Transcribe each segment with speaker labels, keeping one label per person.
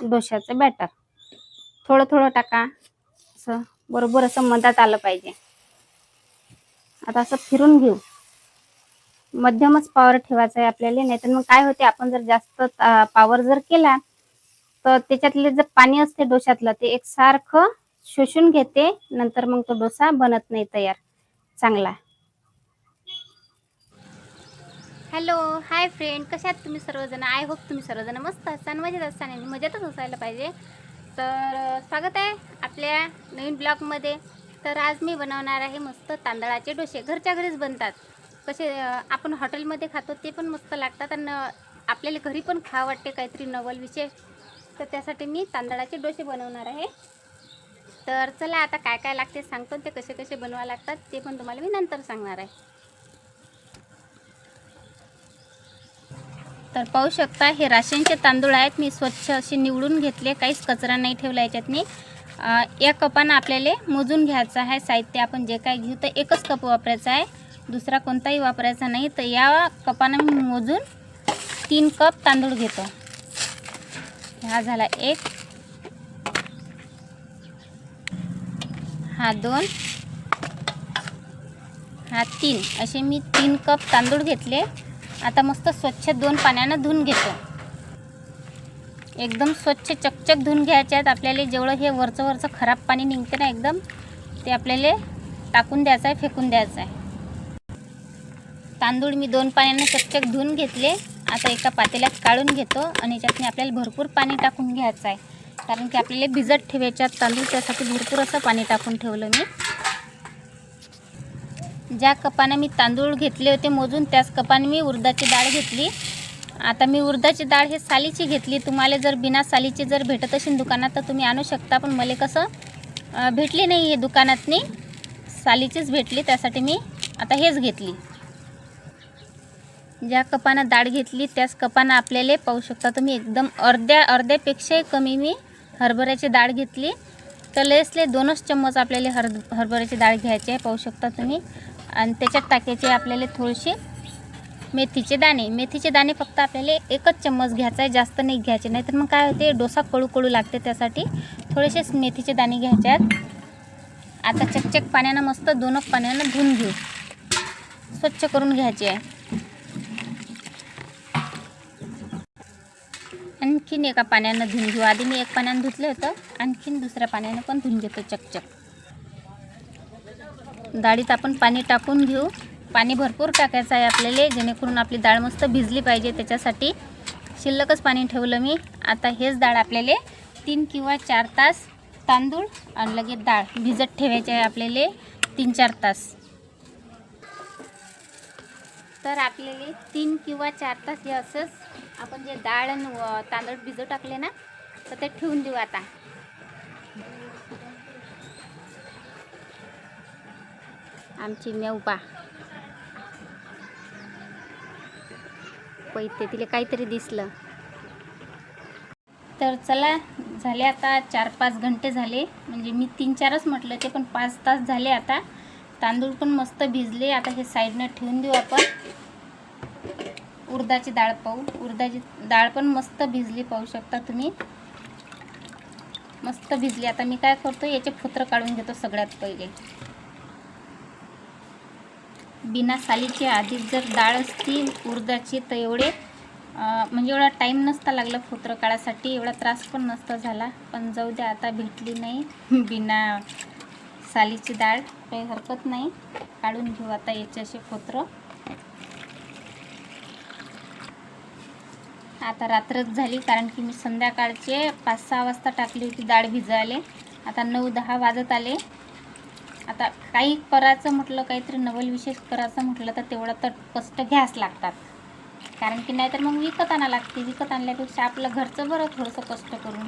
Speaker 1: डोश्याचं batter थोडं थोडं टाका. असं बरोबर असं मधात आलं पाहिजे. आता असं फिरून घेऊ. मध्यमच पॉवर ठेवायचा आहे आपल्याला नाहीतर मग काय होते आपण जर जास्त पॉवर जर केला तर त्याच्यातले जे पाणी असते डोश्यातलं ते एकसारखं शोषून घेते नंतर मग तो डोसा बनत नाही तयार चांगला. हॅलो हाय फ्रेंड कशा आहात तुम्ही सर्वजण? आय होप तुम्ही सर्वजण मस्त असाल मजेत असाल आणि मजेतच असायला पाहिजे. तर स्वागत आहे आपल्या नवीन ब्लॉगमध्ये तर आज मी बनवणार आहे मस्त तांदळाचे डोसे. घरच्या घरीच बनतात. कसे आपण हॉटेलमध्ये खातो ते पण मस्त लागतात आणि आपल्याला घरी पण खा वाटते काहीतरी नवल विशेष. तर त्यासाठी मी तांदळाचे डोसे बनवणार आहे. तर चला आता काय काय लागते सांगतो ते कसे कसे बनवा लागतात ते पण तुम्हाला मी नंतर सांगणार आहे. तर पाहू शकता हे राशनचे तांदूळ आहेत. मी स्वच्छ असे निवडून घेतले. काहीच कचरा नाही ठेवला याच्यातनी या कपानं आपल्याला मोजून घ्यायचं आहे. साहित्य आपण जे काय घेऊ तर एकच कप वापरायचा आहे. दुसरा कोणताही वापरायचा नाही. तर या कपानं मी मोजून तीन कप तांदूळ घेतो. हा झाला एक. हा दोन. हा तीन. असे मी तीन कप तांदूळ घेतले. आता मस्त स्वच्छ दोन पाण्यानं धुवून घेतो. एकदम स्वच्छ चकचक धुवून घ्यायचे आहेत. आपल्याला जेवढं हे वरचं वरचं खराब पाणी निघते ना एकदम ते आपल्याला टाकून द्यायचं आहे फेकून द्यायचं आहे तांदूळ मी दोन पाण्यानं चकचक धुवून घेतले. आता एका पातेल्यात काढून घेतो आणि याच्यातनी आपल्याला भरपूर पाणी टाकून घ्यायचं आहे कारण की आपल्याला भिजत ठेवायच्यात तांदूळ त्यासाठी भरपूर असं पाणी टाकून ठेवलं मी. ज्या कपानं मी तांदूळ घेतले होते मोजून त्याच कपाने मी उडदाची डाळ घेतली. आता मी उडदाची डाळ हे सालीची घेतली. तुम्हाला जर बिना सालीची जर भेटत असेल दुकानात तर तुम्ही आणू शकता पण मला कसं भेटली नाही हे दुकानातनी. सालीचीच भेटली त्यासाठी मी आता हेच घेतली. ज्या कपानं डाळ घेतली त्याच कपानं आपल्याला पाहू शकता तुम्ही एकदम अर्ध्या अर्ध्यापेक्षाही कमी मी हरभऱ्याची डाळ घेतली. तर लेसले दोनच चम्मच आपल्याला हर हरभऱ्याची डाळ घ्यायची आहे पाहू शकता तुम्ही. आणि त्याच्यात टाकायचे आपल्याला थोडेसे मेथीचे दाणे. मेथीचे दाणे फक्त आपल्याला एकच चम्मच घ्यायचा आहे जास्त नाही घ्यायचे. नाही तर मग काय होते डोसा कडू कडू लागते त्यासाठी. थोडेसेच मेथीचे दाणे घ्यायचे आहेत आता चकचक पाण्यानं मस्त दोनच पाण्यानं धुवून घेऊ. स्वच्छ करून घ्यायचे. आहे आणखीन एका पाण्यानं धुवून घेऊ. आधी मी एक पाण्यानं धुतलं होतं. आणखीन दुसऱ्या पाण्यानं पण धुवून घेतो चकचक. डाळीत आपण पाणी टाकून घेऊ. पाणी भरपूर टाकायचं आहे आपल्याला जेणेकरून आपली डाळ मस्त भिजली पाहिजे त्याच्यासाठी. शिल्लकच पाणी ठेवलं मी. आता हेच डाळ आपल्याला तीन किंवा चार तास तांदूळ आणि लगेच डाळ भिजत ठेवायचे आहे आपल्याला तीन चार तास. तर आपल्याला तीन किंवा चार तास हे असंच आपण जे डाळ आणि तांदूळ भिजत टाकले ना तर ते ठेवून देऊ आता. आमची मेवपा पैते तिला काहीतरी दिसलं. तर चला झाले आता चार पाच घंटे झाले. म्हणजे मी तीन चारच म्हटलं ते पण पाच तास झाले आता. तांदूळ पण मस्त भिजले. आता हे साईडनं ठेवून देऊ आपण. उडदाची डाळ पाहू. उडदाची डाळ पण मस्त भिजली पाहू शकता तुम्ही. मस्त भिजली. आता मी काय करतो याचे फुत्र काढून घेतो सगळ्यात पहिले. बिना सालीची आधीच जर डाळ असती उर्दाची तर एवढे म्हणजे एवढा टाईम नसता लागला फोत्र काढायसाठी एवढा त्रास पण नसता झाला. पण जाऊ द्या आता भेटली नाही बिना सालीची डाळ काही हरकत नाही. काढून घेऊ आता याचे असे फोत्र आता रात्रच झाली कारण की मी संध्याकाळचे पाच सहा वाजता टाकली होती डाळ भिजायला आता नऊ दहा वाजत आले. आता काही करायचं म्हटलं काहीतरी नवल विशेष करायचं म्हटलं तर तेवढं तर कष्ट घ्यास लागतात. कारण की नाहीतर मग विकत आणा लागते. विकत आणल्यापेक्षा आपलं घरचं बरं थोडंसं कष्ट करून.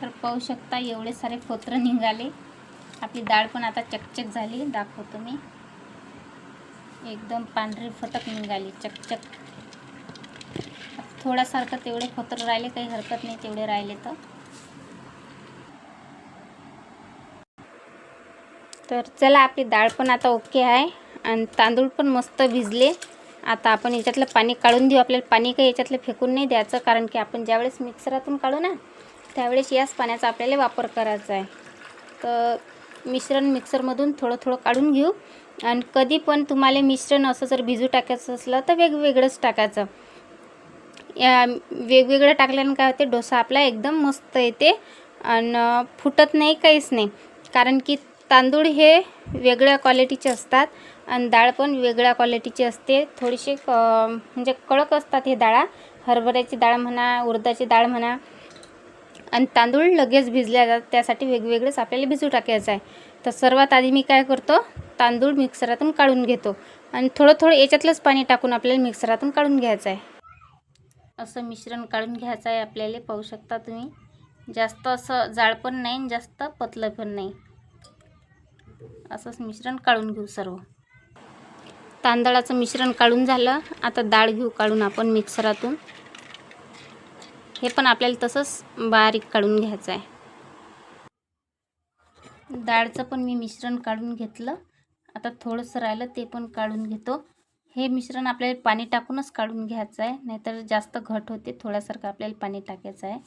Speaker 1: तर पाहू शकता एवढे सारे फोत्र निघाले. आपली डाळ पण आता चकचक झाली. दाखवतो मी. एकदम पांढरी फटक निघाली. चकचक. थोड्यासारखं तेवढे फोत्र राहिले काही हरकत नाही तेवढे राहिले तर. तर चला आपली डाळ पण आता ओके आहे. आणि तांदूळ पण मस्त भिजले. आता आपण याच्यातलं पाणी काढून देऊ. आपल्याला पाणी काही याच्यातलं फेकून नाही द्यायचं कारण की आपण ज्यावेळेस मिक्सरातून काढू ना त्यावेळेस याच पाण्याचा आपल्याला वापर करायचा आहे. तर मिश्रण मिक्सरमधून थोडं थोडं काढून घेऊ. आणि कधी पण तुम्हाला मिश्रण असं जर भिजू टाकायचं असलं तर वेगवेगळंच टाकायचं. या वेगवेगळं टाकल्यानं काय होते डोसा आपला एकदम मस्त येते. आणि फुटत नाही काहीच नाही. कारण की तांदूळ हे वेगळ्या क्वालिटीचे असतात आणि डाळ पण वेगळ्या क्वालिटीची असते. थोडीशी क म्हणजे कडक असतात हे डाळा. हरभऱ्याची डाळ म्हणा उडदाची डाळ म्हणा. आणि तांदूळ लगेच भिजल्या जातात. त्यासाठी वेगवेगळेच आपल्याला भिजू टाकायचं आहे. तर सर्वात आधी मी काय करतो तांदूळ मिक्सरातून काढून घेतो. आणि थोडं थोडं याच्यातलंच पाणी टाकून आपल्याला मिक्सरातून काढून घ्यायचं आहे. असं मिश्रण काढून घ्यायचं आहे आपल्याला. पाहू शकता तुम्ही. जास्त असं जाड पण नाही आणि जास्त पतलं पण नाही. असंच मिश्रण काढून घेऊ सर्व. तांदळाचं मिश्रण काढून झालं. आता डाळ घेऊ काढून आपण मिक्सरातून. हे पण आपल्याला तसंच बारीक काढून घ्यायचं आहे डाळचं पण मी मिश्रण काढून घेतलं. आता थोडंसं राहिलं ते पण काढून घेतो. हे मिश्रण आपल्याला पाणी टाकूनच काढून घ्यायचं आहे नाहीतर जास्त घट होते थोड्यासारखं आपल्याला पाणी टाकायचं आहे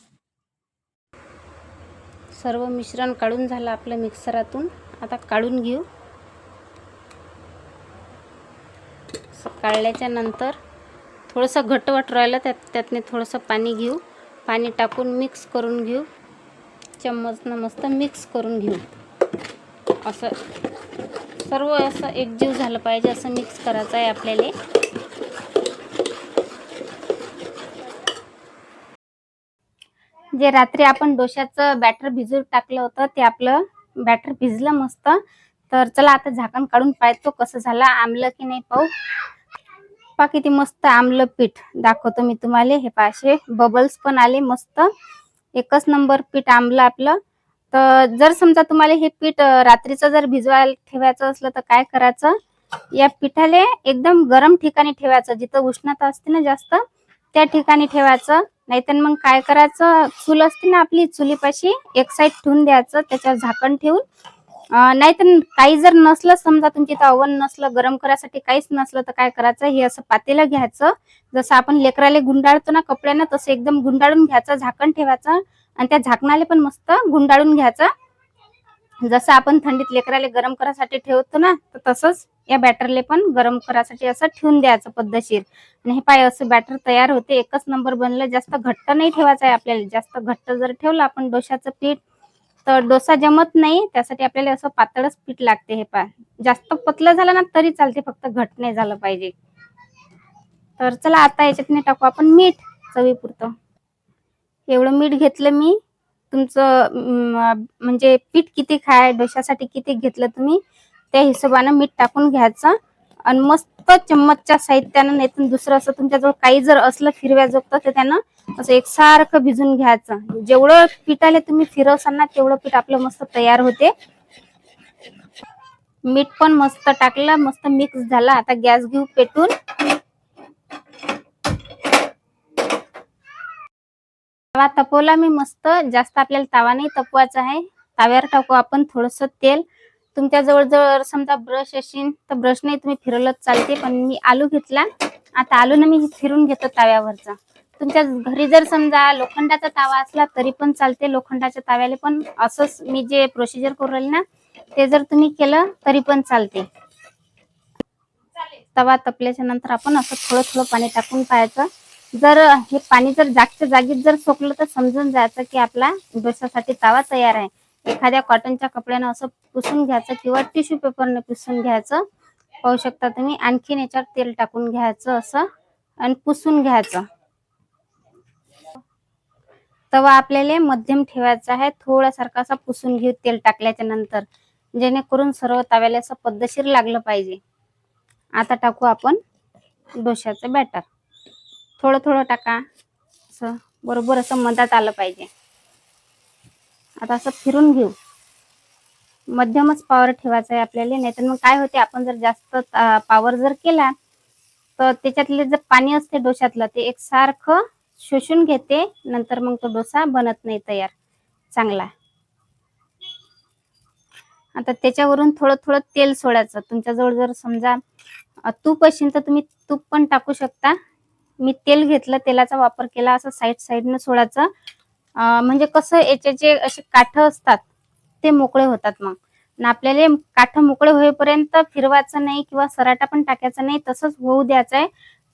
Speaker 1: सर्व मिश्रण काढून झालं आपलं मिक्सरातून. आता काढून घेऊ. काढल्याच्या नंतर थोडंसं घटवट राहिलं त्यात त्यातने थोडंसं पाणी घेऊ. पाणी टाकून मिक्स करून घेऊ. चम्मचनं मस्त मिक्स करून घेऊ. असं सर्व असं एकजीव झालं पाहिजे असं मिक्स करायचं आहे आपल्याला. जे रात्री आपण डोशाचं बॅटर भिजून टाकलं होतं ते आपलं बॅटर भिजलं मस्त. तर चला आता झाकण काढून पाहतो कसं झालं आमलं की नाही पाहू. पा किती मस्त आमलं पीठ दाखवतो मी तुम्हाला. हे पाशे बबल्स पण आले मस्त. एकच नंबर पीठ आंबलं आपलं. तर जर समजा तुम्हाला हे पीठ रात्रीचं जर भिजवायला ठेवायचं असलं तर काय करायचं? या पिठाले एकदम गरम ठिकाणी ठेवायचं. जिथं उष्णता असते ना जास्त त्या ठिकाणी ठेवायचं. नाहीतर मग काय करायचं? चूल असते ना आपली चुलीपाशी एक साईड ठेवून द्यायचं त्याच्यावर झाकण ठेवून. नाहीतर काही जर नसलं समजा तुमची इथं अवन नसलं गरम करायसाठी काहीच नसलं तर काय करायचं? हे असं पातेलं घ्यायचं. जसं आपण लेकराले गुंडाळतो ना कपड्यानं तसं एकदम गुंडाळून घ्यायचं झाकण ठेवायचं. आणि त्या झाकणाले पण मस्त गुंडाळून घ्यायचं. जसं आपण थंडीत लेकराले गरम करायसाठी ठेवतो ना तर तसंच. या बॅटरले पण गरम करायसाठी असं ठेवून द्यायचं पद्धतशीर. आणि हे पाय असं बॅटर तयार होते एकच नंबर बनलं जास्त घट्ट नाही ठेवायचं आहे आपल्याला. जास्त घट्ट जर ठेवलं आपण डोशाचं पीठ तर डोसा जमत नाही त्यासाठी आपल्याला असं पातळच पीठ लागते हे पाय. जास्त पतलं झालं ना तरी चालते फक्त घट नाही झालं पाहिजे. तर चला आता याच्यात टाकू आपण मीठ चवीपुरतं. एवढं मीठ घेतलं मी. तुमचं म्हणजे पीठ किती खाय डोशासाठी किती घेतलं तुम्ही? त्या हिशोबानं मीठ टाकून घ्यायचं. आणि मस्त चम्मचच्या साहित्यानं नाही तर दुसरं असं तुमच्याजवळ काही जर असलं फिरव्याजोगतं तर त्यानं असं एकसारखं भिजून घ्यायचं. जेवढं पिठाले तुम्ही फिरवसाल ना तेवढं पीठ आपलं मस्त तयार होते. मीठ पण मस्त टाकलं मस्त मिक्स झाला. आता गॅस घेऊ पेटून. तवा तपवला मी मस्त. जास्त आपल्याला तावा नाही तपवायचा आहे. ताव्यावर टाकू आपण थोडस तेल. तुमच्या जवळ जर समजा ब्रश असेल तर ब्रश नाही तुम्ही फिरवलं चालते पण मी आलू घेतला. आता आलूने मी फिरून घेतो ताव्यावरचा. तुमच्या घरी जर समजा लोखंडाचा तावा असला तरी पण चालते लोखंडाच्या ताव्याला पण असंच मी जे प्रोसिजर करू राहिले ना ते जर तुम्ही केलं तरी पण चालते. तवा तपल्याच्या नंतर आपण असं थोडं थोडं पाणी टाकून पाहायचं. जर हे पाणी जर जागच्या जागीत जर सोकलं तर समजून जायचं की आपला डोशासाठी तावा तयार आहे. एखाद्या कॉटनच्या कपड्यानं असं पुसून घ्यायचं किंवा टिश्यू पेपरने पुसून घ्यायचं. पाहू शकता तुम्ही. आणखीन याच्यावर तेल टाकून घ्यायचं असं आणि पुसून घ्यायचं. तवा आपल्याला मध्यम ठेवायचा आहे. थोडासारखा असा पुसून घेऊ तेल टाकल्याच्या नंतर. जेणेकरून सर्व तव्याला असं पद्धतशीर लागलं पाहिजे. आता टाकू आपण डोशाचं बॅटर थोडं थोडं टाका. असं बरोबर असं मधात आलं पाहिजे. आता असं फिरून घेऊ. मध्यमच पावर ठेवायचा आहे आपल्याला नाहीतर मग काय होते आपण जर जास्त पावर जर केला तर त्याच्यातले जे पाणी असते डोशातलं ते एकसारखं शोषून घेते नंतर मग तो डोसा बनत नाही तयार चांगला. आता त्याच्यावरून थोडं थोडं तेल सोडायचं. तुमच्याजवळ जर समजा तूप असेल तर तुम्ही तूप पण टाकू शकता. मी तेल घेतलं तेलाचा वापर केला असं साईड साईडनं सोडायचं. म्हणजे कसं याचे जे असे काठ असतात ते मोकळे होतात मग. आपल्याला काठ मोकळे होईपर्यंत फिरवायचं नाही किंवा सराटा पण टाकायचा नाही तसंच होऊ द्यायचं आहे.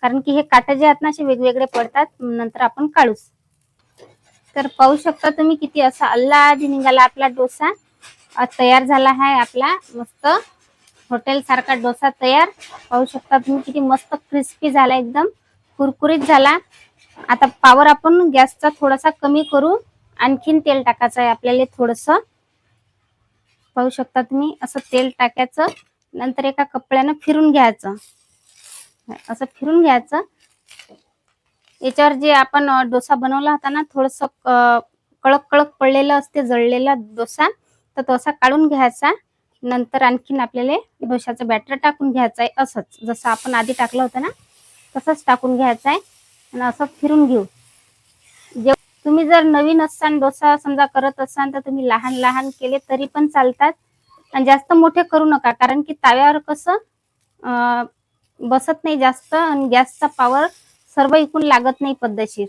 Speaker 1: कारण की हे काठ जे आहेत ना असे वेगवेगळे पडतात नंतर आपण काढूच. तर पाहू शकता तुम्ही किती असा आधी निघाला आपला डोसा. तयार झाला आहे आपला मस्त हॉटेल सारखा डोसा तयार. पाहू शकता तुम्ही किती मस्त क्रिस्पी झाला एकदम. कुरकुरीत झाला. आता पावर आपण गॅसचा थोडासा कमी करू. आणखीन तेल टाकायचं आहे आपल्याला थोडस. पाहू शकता तुम्ही असं तेल टाकायचं. नंतर एका कपड्यानं फिरून घ्यायचं. असं फिरून घ्यायचं. याच्यावर जे आपण डोसा बनवला होता ना थोडस कळक कळक पडलेलं असते जळलेला डोसा तर तसा काढून घ्यायचा. नंतर आणखीन आपल्याला डोशाचं बॅटर टाकून घ्यायचं आहे असंच. जसं आपण आधी टाकलं होतं ना तसंच टाकून घ्यायचं आहे. आणि असं फिरून घेऊ. जे तुम्ही जर नवीन असाल डोसा समजा करत असाल तर तुम्ही लहान लहान केले तरी पण चालतात. आणि जास्त मोठे करू नका कारण की ताव्यावर कसं बसत नाही जास्त आणि गॅसचा पॉवर सर्व इकून लागत नाही पद्धतशीर.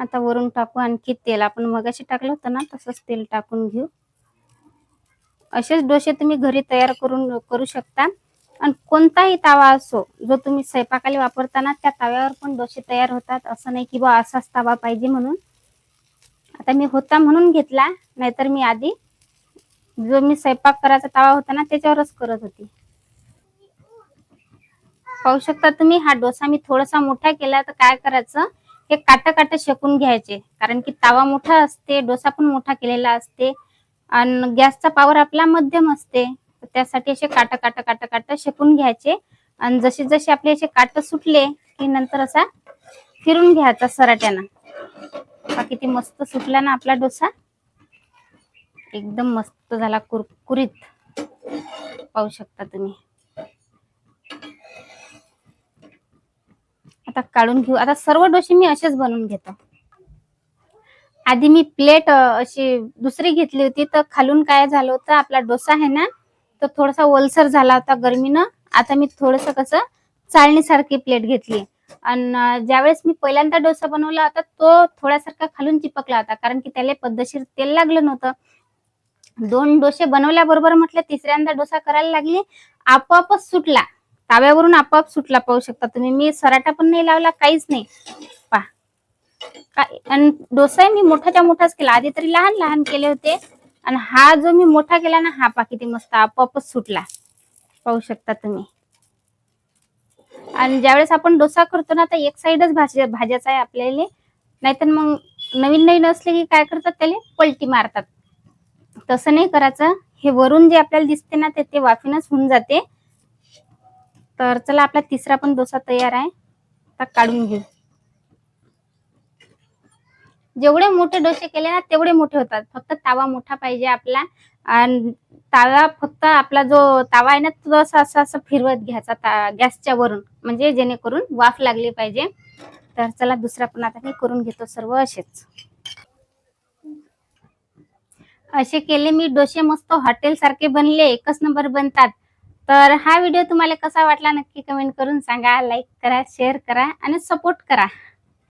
Speaker 1: आता वरून टाकू आणखी तेल. आपण मगाशी टाकलं होतं ना तसंच तेल टाकून घेऊ. असेच डोसे तुम्ही घरी तयार करून करू शकता. आणि कोणताही तावा असो जो तुम्ही स्वयंपाकाला वापरताना त्या ताव्यावर पण डोसे तयार होतात असं नाही की बा असाच तावा पाहिजे म्हणून. आता मी होता म्हणून घेतला नाहीतर मी आधी जो मी स्वयंपाक करायचा तावा होता ना त्याच्यावरच करत होती. पाहू शकता तुम्ही हा डोसा मी थोडासा मोठा केला तर काय करायचं हे काट काट शेकून घ्यायचे. कारण की तावा मोठा असते डोसा पण मोठा केलेला असते. आणि गॅसचा पावर आपला मध्यम असते. तर त्यासाठी असे काट काट काट काट शेकून घ्यायचे. आणि जसे जसे आपले असे काट सुटले की नंतर असा फिरून घ्यायचा सराट्यानं. हा किती मस्त सुटला ना आपला डोसा. एकदम मस्त झाला कुरकुरीत पाहू शकता तुम्ही. आता काढून घेऊ. आता सर्व डोसे मी असेच बनवून घेतो. आधी मी प्लेट अशी दुसरी घेतली होती तर खालून काय झालं होतं आपला डोसा आहे ना तर थोडासा ओलसर झाला होता गरमीनं. आता मी थोडस कसं चाळणीसारखी प्लेट घेतली आणि ज्यावेळेस मी पहिल्यांदा डोसा बनवला होता तो थोड्यासारखा खालून चिपकला होता. कारण की त्याला पद्धतशीर तेल लागलं नव्हतं. दोन डोसे बनवल्याबरोबर म्हटलं तिसऱ्यांदा डोसा करायला लागली. आपोआपच सुटला. ताव्यावरून आपोआप सुटला पाहू शकता तुम्ही. मी सराटा पण नाही लावला काहीच नाही. पा आणि डोसा मी मोठाच्या मोठाच केला. आधी तरी लहान लहान केले होते. आणि हा जो मी मोठा केला ना हा पा किती मस्त आपोआपच सुटला. पाहू शकता तुम्ही. आणि ज्यावेळेस आपण डोसा करतो ना तर एक साइडच भाज्या भाज्याचा आहे आपल्याला. नाहीतर मग नवीन नवीन असले की काय करतात त्याला? पलटी मारतात. तसं नाही करायचं. हे वरून जे आपल्याला दिसते ना ते ते वाफीनच होऊन जाते. तर चला आपला तिसरा पण डोसा तयार आहे. आता काढून घेऊ. जेवढे मोठे डोसे केले ना तेवढे मोठे होतात. फक्त तावा मोठा पाहिजे आपला. आणि तावा फक्त आपला जो तावा आहे ना तो असं असं असं फिरवत घ्यायचा गॅसच्या वरून. म्हणजे जेणेकरून वाफ लागली पाहिजे. तर चला दुसरा पण आता मी करून घेतो सर्व असेच. असे केले मी डोसे मस्त हॉटेल सारखे बनले एकच नंबर बनतात. तर हा व्हिडिओ तुम्हाला कसा वाटला नक्की कमेंट करून सांगा. लाईक करा शेअर करा आणि सपोर्ट करा.